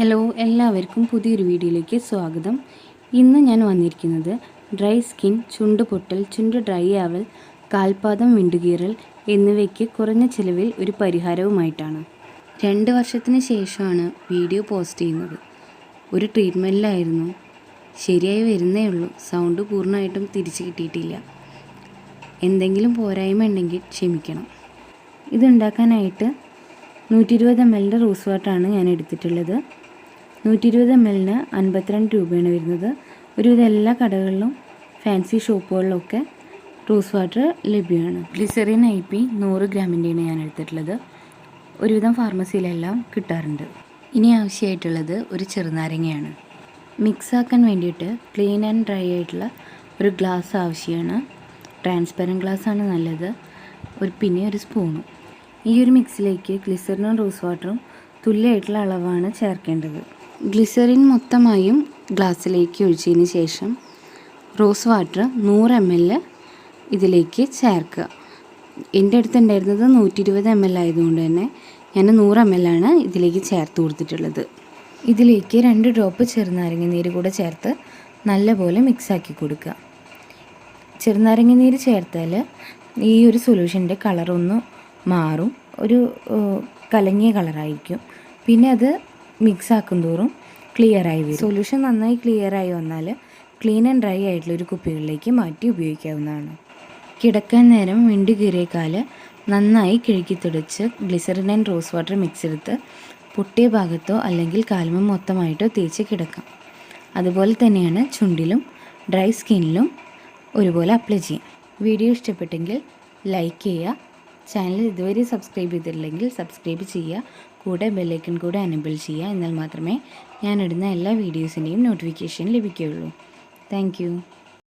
Hello എല്ലാവർക്കും പുതിയൊരു വീഡിയോയിലേക്ക് സ്വാഗതം. ഇന്ന് ഞാൻ വന്നിരിക്കുന്നത് ഡ്രൈ സ്കിൻ ചുണ്ട് പൊട്ടൽ ചുണ്ട് ഡ്രൈ ആവൽ കാൽപാദം വിണ്ടുകീറൽ എന്നിവയ്ക്ക് കുറഞ്ഞ ചിലവിൽ ഒരു പരിഹാരവുമായിട്ടാണ്. രണ്ട് വർഷത്തിന് ശേഷമാണ് വീഡിയോ പോസ്റ്റ് ചെയ്യുന്നത്. ഒരു ട്രീറ്റ്മെന്റിലായിരുന്നു ശരിയായി വരുന്നേ ഉള്ളൂ. സൗണ്ട് പൂർണമായിട്ടും തിരിച്ചു കിട്ടിയിട്ടില്ല. എന്തെങ്കിലും പോരായ്മ ഉണ്ടെങ്കിൽ ക്ഷമിക്കണം. ഇതുണ്ടാക്കാനായിട്ട് നൂറ്റി ഇരുപത് എം എല്ലിന്റെ റോസ് വാട്ടറാണ് ഞാൻ എടുത്തിട്ടുള്ളത്. നൂറ്റി ഇരുപത് എം എല്ലിന് അൻപത്തിരണ്ട് രൂപയാണ് വരുന്നത്. ഒരുവിധം എല്ലാ കടകളിലും ഫാൻസി ഷോപ്പുകളിലൊക്കെ റോസ് വാട്ടർ ലഭ്യമാണ്. ഗ്ലിസറിൻ ഐ പി നൂറ് ഗ്രാമിന്റെയാണ് ഞാൻ എടുത്തിട്ടുള്ളത്. ഒരുവിധം ഫാർമസിയിലെല്ലാം കിട്ടാറുണ്ട്. ഇനി ആവശ്യമായിട്ടുള്ളത് ഒരു ചെറുനാരങ്ങയാണ്. മിക്സ് ആക്കാൻ വേണ്ടിയിട്ട് ക്ലീൻ ആൻഡ് ഡ്രൈ ആയിട്ടുള്ള ഒരു ഗ്ലാസ് ആവശ്യമാണ്. ട്രാൻസ്പെറന്റ് ഗ്ലാസ് ആണ് നല്ലത്. ഒരു പിന്നെ ഒരു സ്പൂണും ഈ ഒരു മിക്സിലേക്ക് ഗ്ലിസറിനും റോസ് വാട്ടറും തുല്യമായിട്ടുള്ള അളവാണ് ചേർക്കേണ്ടത്. ഗ്ലിസറിൻ മൊത്തമായും ഗ്ലാസ്സിലേക്ക് ഒഴിച്ചതിന് ശേഷം റോസ് വാട്ടർ നൂറ് എം എൽ ഇതിലേക്ക് ചേർക്കുക. എന്റെ അടുത്ത് ഉണ്ടായിരുന്നത് നൂറ്റി ഇരുപത് എം എൽ ആയതുകൊണ്ട് തന്നെ ഞാൻ നൂറ് എം എൽ ആണ് ഇതിലേക്ക് ചേർത്ത് കൊടുത്തിട്ടുള്ളത്. ഇതിലേക്ക് രണ്ട് ഡ്രോപ്പ് ചെറുനാരങ്ങ നീര് കൂടെ ചേർത്ത് നല്ലപോലെ മിക്സാക്കി കൊടുക്കുക. ചെറുനാരങ്ങ നീര് ചേർത്താൽ ഈ ഒരു സൊല്യൂഷന്റെ കളറൊന്ന് മാറും. ഒരു കലങ്ങിയ കളറായിരിക്കും പിന്നെ അത് മിക്സ് ആക്കും തോറും ക്ലിയർ ആയി വരും. സൊല്യൂഷൻ നന്നായി ക്ലിയർ ആയി വന്നാൽ ക്ലീൻ ആൻഡ് ഡ്രൈ ആയിട്ടുള്ള ഒരു കുപ്പികളിലേക്ക് മാറ്റി ഉപയോഗിക്കാവുന്നതാണ്. കിടക്കാൻ നേരം വിണ്ടു കീറിയേക്കാൽ നന്നായി കിഴുക്കി തുടച്ച് glycerine and rose water mix എടുത്ത് പൊട്ടിയ ഭാഗത്തോ അല്ലെങ്കിൽ കാൽമ മൊത്തമായിട്ടോ തേച്ച് കിടക്കാം. അതുപോലെ തന്നെയാണ് ചുണ്ടിലും ഡ്രൈ സ്കിന്നിലും ഒരുപോലെ അപ്ലൈ ചെയ്യാം. വീഡിയോ ഇഷ്ടപ്പെട്ടെങ്കിൽ ലൈക്ക് ചെയ്യുക ചാനൽ ഇതുവരെ സബ്സ്ക്രൈബ് ചെയ്തിട്ടില്ലെങ്കിൽ സബ്സ്ക്രൈബ് ചെയ്യുക കൂടെ ബെല്ലൈക്കൺ കൂടെ അനബിൾ ചെയ്യുക എന്നാൽ മാത്രമേ ഞാനിടുന്ന എല്ലാ വീഡിയോസിന്റെയും നോട്ടിഫിക്കേഷൻ ലഭിക്കുകയുള്ളൂ. താങ്ക്